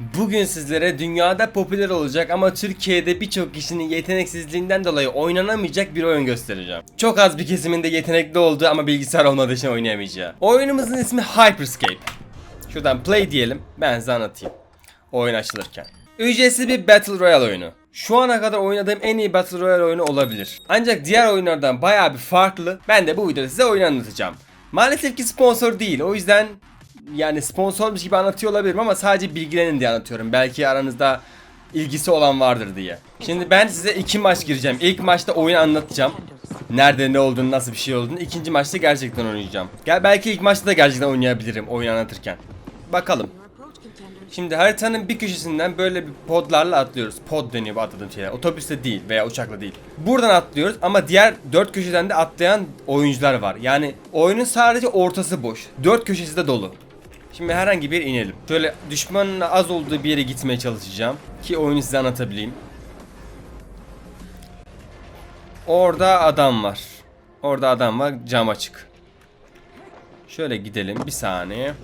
Bugün sizlere dünyada popüler olacak ama Türkiye'de birçok kişinin yeteneksizliğinden dolayı oynanamayacak bir oyun göstereceğim. Çok az bir kesiminde yetenekli olduğu ama bilgisayar olmadığı için oynayamayacağı. Oyunumuzun ismi Hyperscape. Şuradan play diyelim ben size anlatayım. Oyun açılırken. Ücretsiz bir Battle Royale oyunu. Şu ana kadar oynadığım en iyi Battle Royale oyunu olabilir. Ancak diğer oyunlardan bayağı bir farklı. Ben de bu videoda size oyunu anlatacağım. Maalesef ki sponsor değil. O yüzden yani sponsormuş gibi anlatıyor olabilirim ama sadece bilgilenin diye anlatıyorum. Belki aranızda ilgisi olan vardır diye. Şimdi ben size iki maç gireceğim. İlk maçta oyunu anlatacağım. Nerede ne olduğunu, nasıl bir şey olduğunu. İkinci maçta gerçekten oynayacağım. Gel belki ilk maçta da gerçekten oynayabilirim oyunu anlatırken. Bakalım. Şimdi haritanın bir köşesinden böyle bir podlarla atlıyoruz. Pod deniyor bu atladığım şeyler. Otobüste değil veya uçakla değil. Buradan atlıyoruz ama diğer dört köşeden de atlayan oyuncular var. Yani oyunun sadece ortası boş. Dört köşesi de dolu. Şimdi herhangi bir inelim. Şöyle düşmanın az olduğu bir yere gitmeye çalışacağım. Ki oyunu size anlatabileyim. Orada adam var. Orada adam var. Cam açık. Şöyle gidelim. Bir saniye.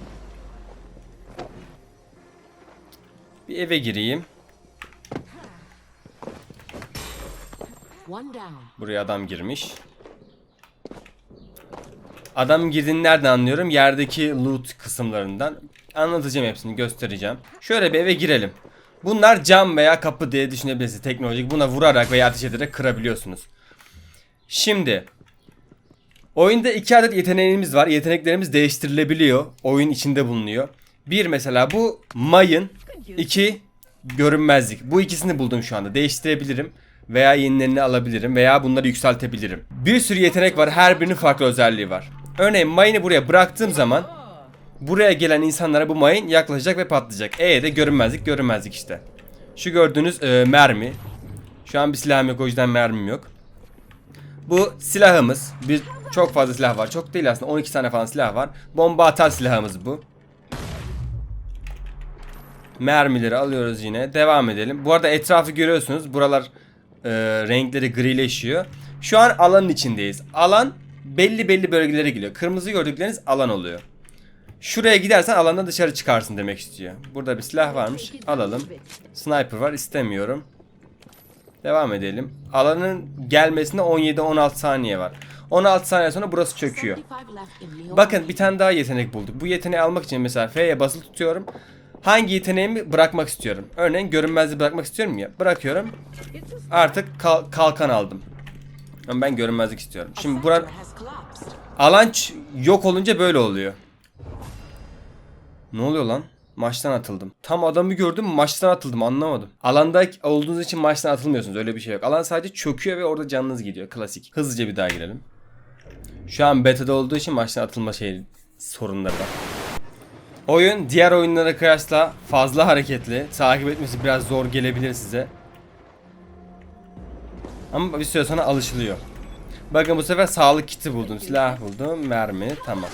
Bir eve gireyim. Buraya adam girmiş. Adam girdiğini nereden anlıyorum? Yerdeki loot kısımlarından. Anlatacağım hepsini göstereceğim. Şöyle bir eve girelim. Bunlar cam veya kapı diye düşünebilirsiniz. Teknolojik. Buna vurarak veya ateş ederek kırabiliyorsunuz. Şimdi Oyunda iki adet yeteneğimiz var. Yeteneklerimiz değiştirilebiliyor. Oyun içinde bulunuyor. Bir mesela bu mayın. iki görünmezlik. Bu ikisini buldum şu anda. Değiştirebilirim. Veya yenilerini alabilirim. Veya bunları yükseltebilirim. Bir sürü yetenek var. Her birinin farklı özelliği var. Örneğin mayını buraya bıraktığım zaman buraya gelen insanlara bu mayın yaklaşacak ve patlayacak. E de görünmezlik görünmezlik işte. Şu gördüğünüz e, mermi. Şu an bir silahım yok o yüzden mermim yok. Bu silahımız. Bir çok fazla silah var. Çok değil aslında 12 tane falan silah var. Bomba atar silahımız bu. Mermileri alıyoruz yine. Devam edelim. Bu arada etrafı görüyorsunuz. Buralar e, renkleri grileşiyor. Şu an alanın içindeyiz. Alan belli belli bölgelere geliyor. Kırmızı gördükleriniz alan oluyor. Şuraya gidersen alandan dışarı çıkarsın demek istiyor. Burada bir silah varmış. Alalım. Sniper var. istemiyorum. Devam edelim. Alanın gelmesine 17-16 saniye var. 16 saniye sonra burası çöküyor. 75 left in Leo. Bakın bir tane daha yetenek bulduk. Bu yeteneği almak için mesela F'ye basılı tutuyorum. Hangi yeteneğimi bırakmak istiyorum? Örneğin görünmezliği bırakmak istiyorum ya. Bırakıyorum. Artık kal- kalkan aldım. Ama ben görünmezlik istiyorum. Şimdi bura Sector has collapsed. alan ç- yok olunca böyle oluyor. Ne oluyor lan? Maçtan atıldım. Tam adamı gördüm maçtan atıldım anlamadım. Alanda olduğunuz için maçtan atılmıyorsunuz öyle bir şey yok. Alan sadece çöküyor ve orada canınız gidiyor. Klasik. Hızlıca bir daha girelim. Şu an beta'da olduğu için maçtan atılma şey sorunları var. Oyun diğer oyunlara kıyasla fazla hareketli. Takip etmesi biraz zor gelebilir size. Ama bir süre sonra alışılıyor. Bakın bu sefer sağlık kiti buldum. Silah buldum. Mermi. Tamam.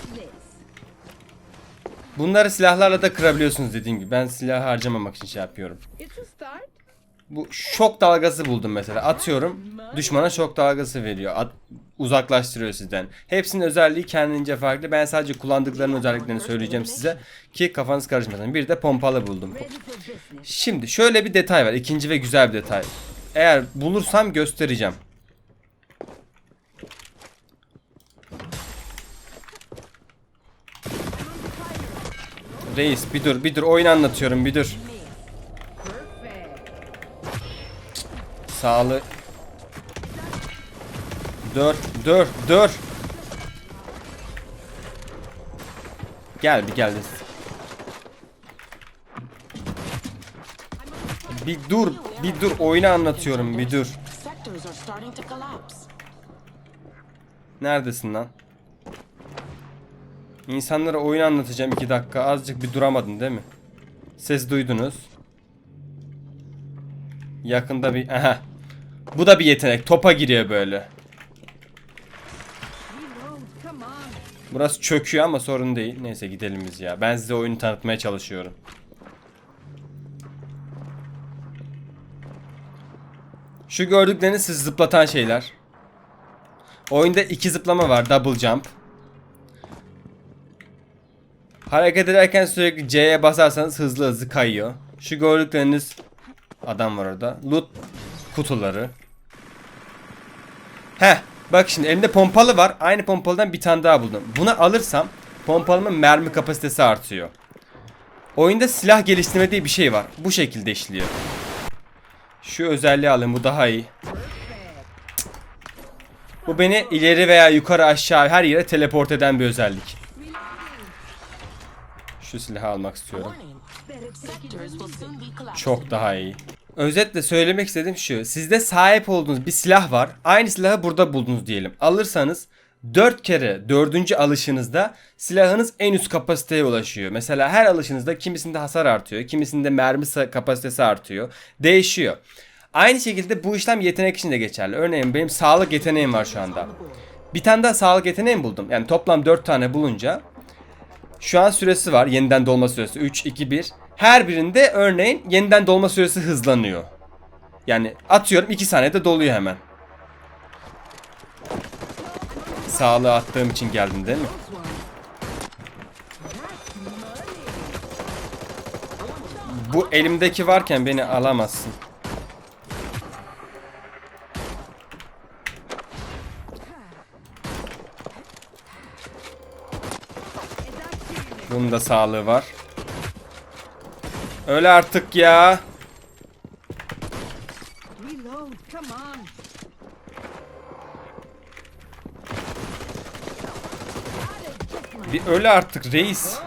Bunları silahlarla da kırabiliyorsunuz dediğim gibi. Ben silah harcamamak için şey yapıyorum. Bu şok dalgası buldum mesela. Atıyorum. Düşmana şok dalgası veriyor. At- uzaklaştırıyor sizden. Hepsinin özelliği kendince farklı. Ben sadece kullandıklarının özelliklerini söyleyeceğim size. Ki kafanız karışmasın. Bir de pompalı buldum. Şimdi şöyle bir detay var. İkinci ve güzel bir detay. Eğer bulursam göstereceğim. Reis bir dur bir dur oyun anlatıyorum bir dur. Sağlı. Dur dur dur. Gel bir gel. Bir dur bir dur oyunu anlatıyorum bir dur. Neredesin lan? İnsanlara oyun anlatacağım iki dakika. Azıcık bir duramadın değil mi? Ses duydunuz. Yakında bir... Aha. Bu da bir yetenek. Topa giriyor böyle. Burası çöküyor ama sorun değil. Neyse gidelim biz ya. Ben size oyunu tanıtmaya çalışıyorum. Şu gördükleriniz sizi zıplatan şeyler. Oyunda iki zıplama var. Double jump. Hareket ederken sürekli C'ye basarsanız hızlı hızlı kayıyor. Şu gördükleriniz adam var orada. Loot kutuları. Heh bak şimdi elimde pompalı var. Aynı pompalıdan bir tane daha buldum. Bunu alırsam pompalımın mermi kapasitesi artıyor. Oyunda silah geliştirme diye bir şey var. Bu şekilde işliyor. Şu özelliği alın bu daha iyi. Bu beni ileri veya yukarı aşağı her yere teleport eden bir özellik. Şu silahı almak istiyorum. Çok daha iyi. Özetle söylemek istediğim şu. Sizde sahip olduğunuz bir silah var. Aynı silahı burada buldunuz diyelim. Alırsanız 4 kere 4. alışınızda silahınız en üst kapasiteye ulaşıyor. Mesela her alışınızda kimisinde hasar artıyor, kimisinde mermi kapasitesi artıyor. Değişiyor. Aynı şekilde bu işlem yetenek için de geçerli. Örneğin benim sağlık yeteneğim var şu anda. Bir tane daha sağlık yeteneğim buldum. Yani toplam 4 tane bulunca şu an süresi var. Yeniden dolma süresi 3, 2, 1. Her birinde örneğin yeniden dolma süresi hızlanıyor. Yani atıyorum 2 saniyede doluyor hemen. Sağlığı attığım için geldin değil mi? Bu elimdeki varken beni alamazsın. Bunun da sağlığı var. Öyle artık ya. Bir öyle artık reis.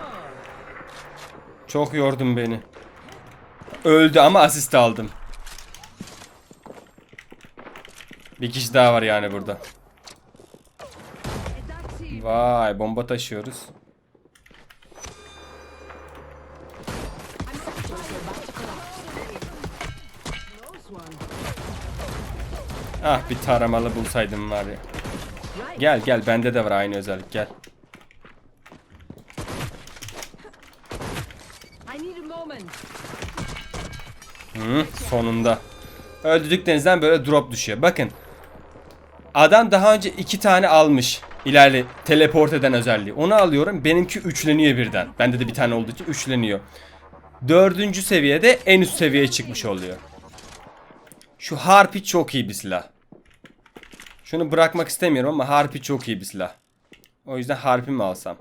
Çok yordun beni. Öldü ama asist aldım. Bir kişi daha var yani burada. Vay bomba taşıyoruz. Ah bir taramalı bulsaydım var ya. Gel gel bende de var aynı özellik gel. I need a moment. Hı, sonunda. Öldürdüklerinizden böyle drop düşüyor. Bakın. Adam daha önce iki tane almış. İlerle teleport eden özelliği. Onu alıyorum. Benimki üçleniyor birden. Bende de bir tane olduğu için üçleniyor. Dördüncü seviyede en üst seviyeye çıkmış oluyor. Şu harpi çok iyi bir silah. Şunu bırakmak istemiyorum ama harpi çok iyi bir silah. O yüzden harpi mi alsam?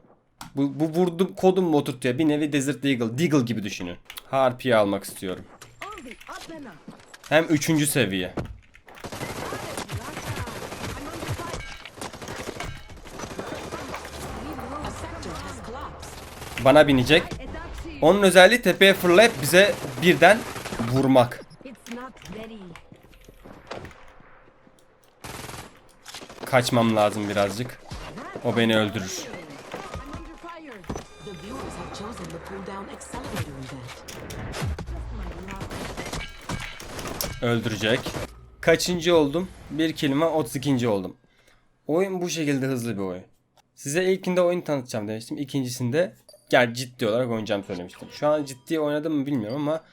Bu, bu vurdum kodum mu oturtuyor? Bir nevi Desert Eagle. Deagle gibi düşünün. Harpiyi almak istiyorum. Hem üçüncü seviye. Bana binecek. Onun özelliği tepeye fırlayıp bize birden vurmak. Kaçmam lazım birazcık. O beni öldürür. Öldürecek. Kaçıncı oldum? Bir kelime 32. oldum. Oyun bu şekilde hızlı bir oyun. Size ilkinde oyun tanıtacağım demiştim. İkincisinde gel ciddi olarak oynayacağım söylemiştim. Şu an ciddi oynadım mı bilmiyorum ama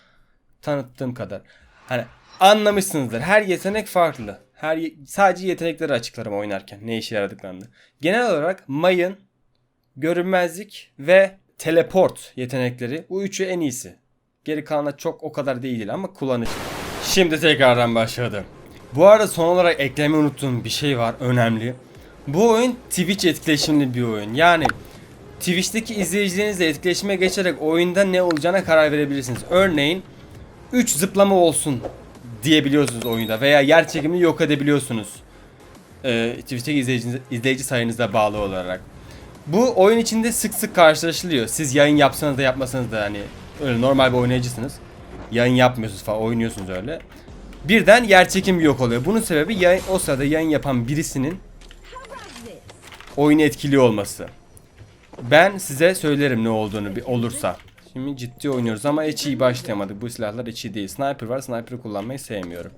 tanıttığım kadar. Hani anlamışsınızdır. Her yetenek farklı. Her sadece yetenekleri açıklarım oynarken ne işe yaradıklarını. Genel olarak mayın, görünmezlik ve teleport yetenekleri bu üçü en iyisi. Geri kalanı çok o kadar değil ama kullanışlı. Şimdi tekrardan başladım. Bu arada son olarak eklemeyi unuttuğum bir şey var önemli. Bu oyun Twitch etkileşimli bir oyun. Yani Twitch'teki izleyicilerinizle etkileşime geçerek oyunda ne olacağına karar verebilirsiniz. Örneğin 3 zıplama olsun diyebiliyorsunuz oyunda veya yer çekimini yok edebiliyorsunuz. Ee, Twitch'teki izleyici, izleyici sayınıza bağlı olarak. Bu oyun içinde sık sık karşılaşılıyor. Siz yayın yapsanız da yapmasanız da hani öyle normal bir oynayıcısınız. Yayın yapmıyorsunuz falan oynuyorsunuz öyle. Birden yer çekim yok oluyor. Bunun sebebi yayın, o sırada yayın yapan birisinin oyunu etkiliyor olması. Ben size söylerim ne olduğunu bir olursa. Şimdi ciddi oynuyoruz ama hiç iyi başlayamadık. Bu silahlar hiç iyi değil. Sniper var. Sniper'ı kullanmayı sevmiyorum.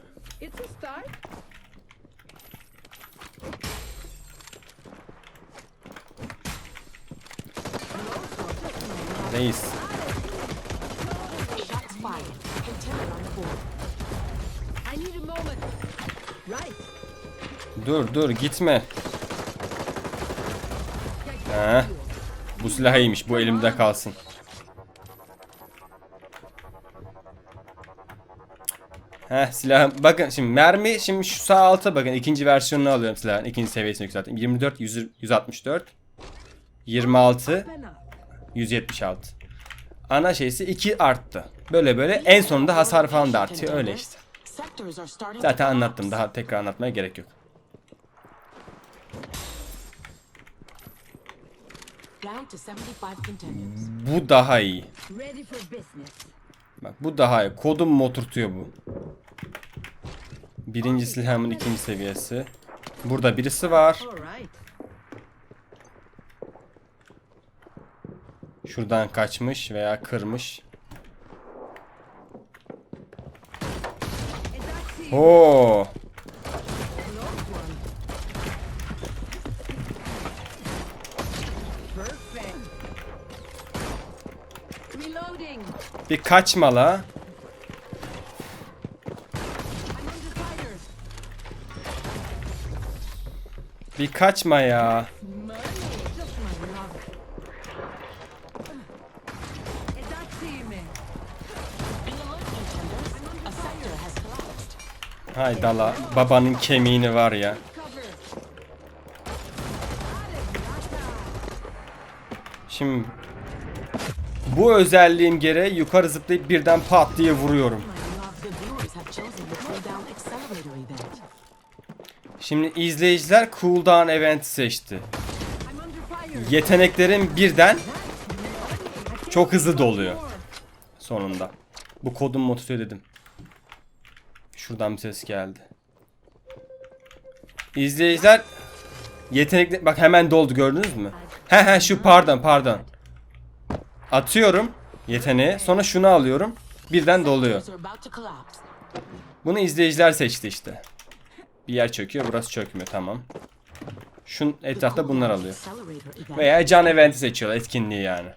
It's Dur dur gitme. Ha. Bu silah iyiymiş. Bu elimde kalsın. Heh silah bakın şimdi mermi şimdi şu sağ alta bakın ikinci versiyonunu alıyorum silahın ikinci seviyesini yükselttim 24 100, 164 26 Open up. 176 ana şeysi 2 arttı böyle böyle en sonunda hasar falan da artıyor öyle işte zaten anlattım daha tekrar anlatmaya gerek yok Down to 75 contenders. bu daha iyi. Bak bu daha iyi. Kodum mu oturtuyor bu? Birinci silahımın ikinci seviyesi. Burada birisi var. Şuradan kaçmış veya kırmış. Oo. Bir kaçma la. Bir kaçma ya. Collapsed. Hay dala. Babanın kemiğini var ya. Şimdi bu özelliğim gereği yukarı zıplayıp birden pat diye vuruyorum. Şimdi izleyiciler cooldown event seçti. Yeteneklerim birden çok hızlı doluyor. sonunda. Bu mu tutuyor dedim. Şuradan bir ses geldi. İzleyiciler yetenekli bak hemen doldu gördünüz mü? He he şu pardon pardon. Atıyorum yeteneği sonra şunu alıyorum birden doluyor. Bunu izleyiciler seçti işte. Bir yer çöküyor burası çökmüyor tamam. Şun etrafta bunlar alıyor. Veya can eventi seçiyorlar etkinliği yani.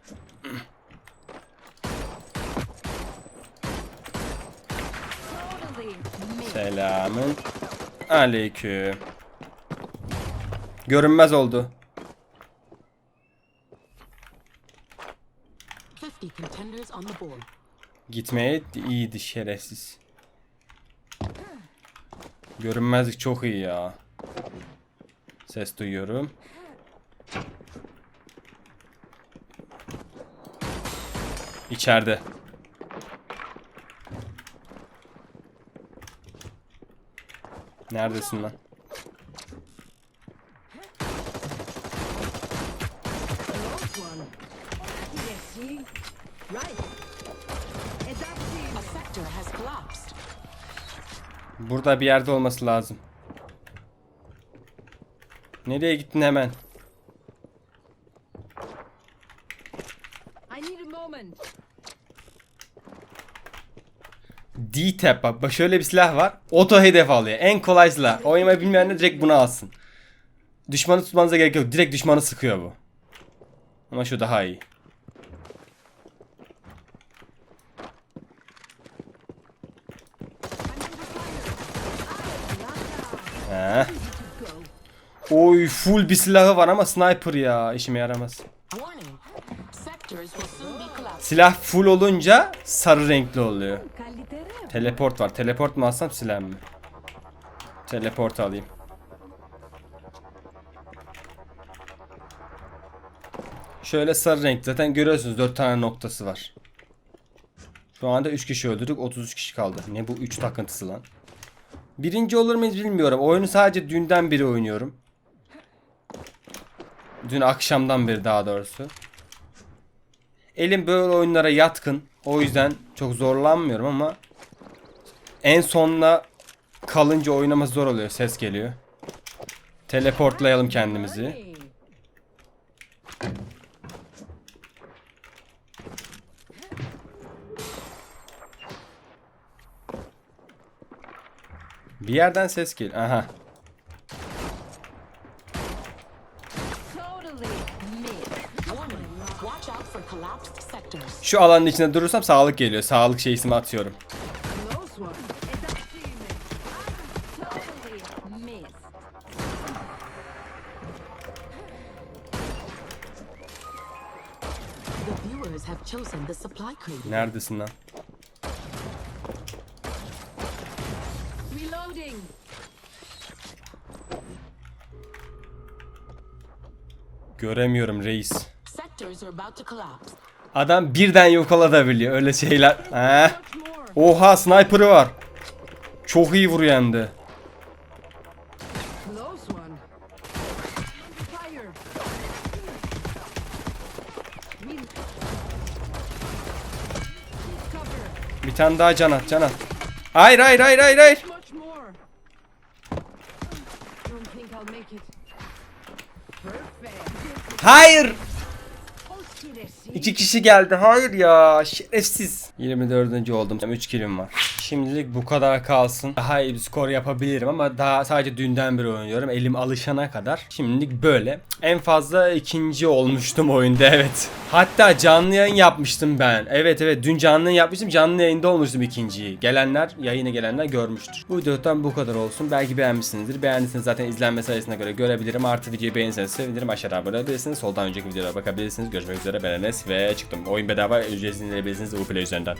Selamın aleyküm. Görünmez oldu. 50 contenders on the board. Gitmeye iyiydi şerefsiz. Görünmezlik çok iyi ya. Ses duyuyorum. İçeride. Has collapsed. Burada bir yerde olması lazım. Nereye gittin hemen? I need a moment. D-Tap bak, bak şöyle bir silah var. Oto hedef alıyor. En kolay silah. Oynamayı bilmeyenler direkt bunu alsın. Düşmanı tutmanıza gerek yok. Direkt düşmanı sıkıyor bu. Ama şu daha iyi. He. Oy full bir silahı var ama sniper ya işime yaramaz. Silah full olunca sarı renkli oluyor. Teleport var. Teleport mu alsam silah mı? Teleport alayım. Şöyle sarı renk. Zaten görüyorsunuz 4 tane noktası var. Şu anda 3 kişi öldürdük. 33 kişi kaldı. Ne bu 3 takıntısı lan? Birinci olur muyuz bilmiyorum. Oyunu sadece dünden beri oynuyorum. Dün akşamdan beri daha doğrusu. Elim böyle oyunlara yatkın. O yüzden çok zorlanmıyorum ama en sonuna kalınca oynaması zor oluyor. Ses geliyor. Teleportlayalım kendimizi. Bir yerden ses geliyor. Aha. Şu alanın içinde durursam sağlık geliyor. Sağlık şeysimi atıyorum. Chosen the supply crate. Neredesin lan? Reloading. Göremiyorum reis. Sectors are about to collapse. Adam birden yok olabiliyor öyle şeyler. He? Oha sniper'ı var. Çok iyi vuruyor hem de. Bir tane daha can at can at. Hayır hayır hayır hayır hayır. Hayır. İki kişi geldi. Hayır ya. Şerefsiz. 24. oldum. 3 kilim var. Şimdilik bu kadar kalsın. Daha iyi bir skor yapabilirim ama daha sadece dünden beri oynuyorum. Elim alışana kadar. Şimdilik böyle. En fazla ikinci olmuştum oyunda evet. Hatta canlı yayın yapmıştım ben. Evet evet dün canlı yayın yapmıştım. Canlı yayında olmuştum ikinciyi. Gelenler, yayına gelenler görmüştür. Bu videodan bu kadar olsun. Belki beğenmişsinizdir. Beğendiyseniz zaten izlenme sayısına göre görebilirim. Artı videoyu beğenirseniz sevinirim. Aşağıda abone olabilirsiniz. Soldan önceki videolara bakabilirsiniz. Görüşmek üzere ben Enes ve çıktım. Oyun bedava ücretsiz indirebilirsiniz Uplay üzerinden.